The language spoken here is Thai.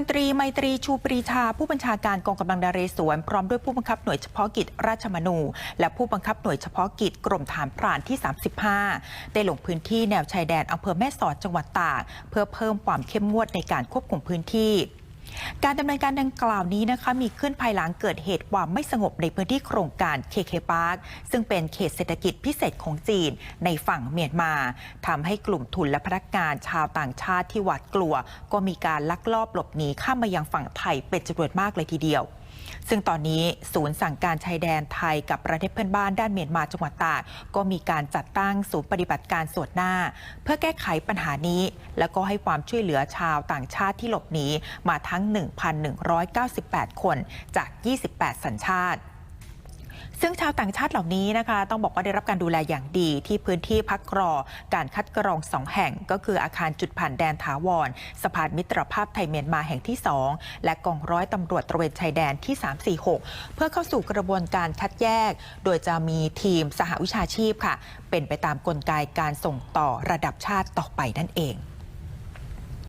ลตรีไมตรีชูปรีชา ผู้บัญชาการกองกำลังนเรศวรพร้อมด้วยผู้บังคับหน่วยเฉพาะกิจราชมนู และผู้บังคับหน่วยเฉพาะกิจกรมฐานพรานที่ 35 ได้ลงพื้นที่แนวชายแดนอำเภอแม่สอดจังหวัดตากเพื่อเพิ่มความเข้มงวดในการควบคุมพื้นที่ การดำเนินการดังกล่าวนี้นะคะมีขึ้นภายหลังเกิดเหตุความไม่สงบในพื้นที่โครงการ KK Park ซึ่งเป็นเขตเศรษฐกิจพิเศษของจีนในฝั่งเมียนมาทำให้กลุ่มทุนและพนักงานชาวต่างชาติที่หวาดกลัว ก็มีการลักลอบหลบหนีข้ามมายังฝั่งไทยเป็นจำนวนมากเลยทีเดียว ซึ่งตอนนี้ศูนย์สั่งการชายแดนไทยกับประเทศเพื่อนบ้านด้านเมียนมาจังหวัดตากก็มีการจัดตั้งศูนย์ปฏิบัติการส่วนหน้า เพื่อแก้ไขปัญหานี้ แล้วก็ให้ความช่วยเหลือชาวต่างชาติที่หลบหนีมาทั้ง 1,198 คนจาก 28 สัญชาติ ซึ่งชาวต่างชาติเหล่านี้นะคะ ต้องบอกว่าได้รับการดูแลอย่างดีที่พื้นที่พักรอ การคัดกรองสองแห่ง ก็คืออาคารจุดผ่านแดนถาวรสะพานมิตรภาพไทยเมียนมาแห่งที่ 2 และกองร้อยตำรวจตระเวนชายแดนที่ 346 เพื่อเข้าสู่กระบวนการคัดแยก โดยจะมีทีมสหวิชาชีพค่ะ เป็นไปตามกลไกการส่งต่อระดับชาติต่อไปนั่นเอง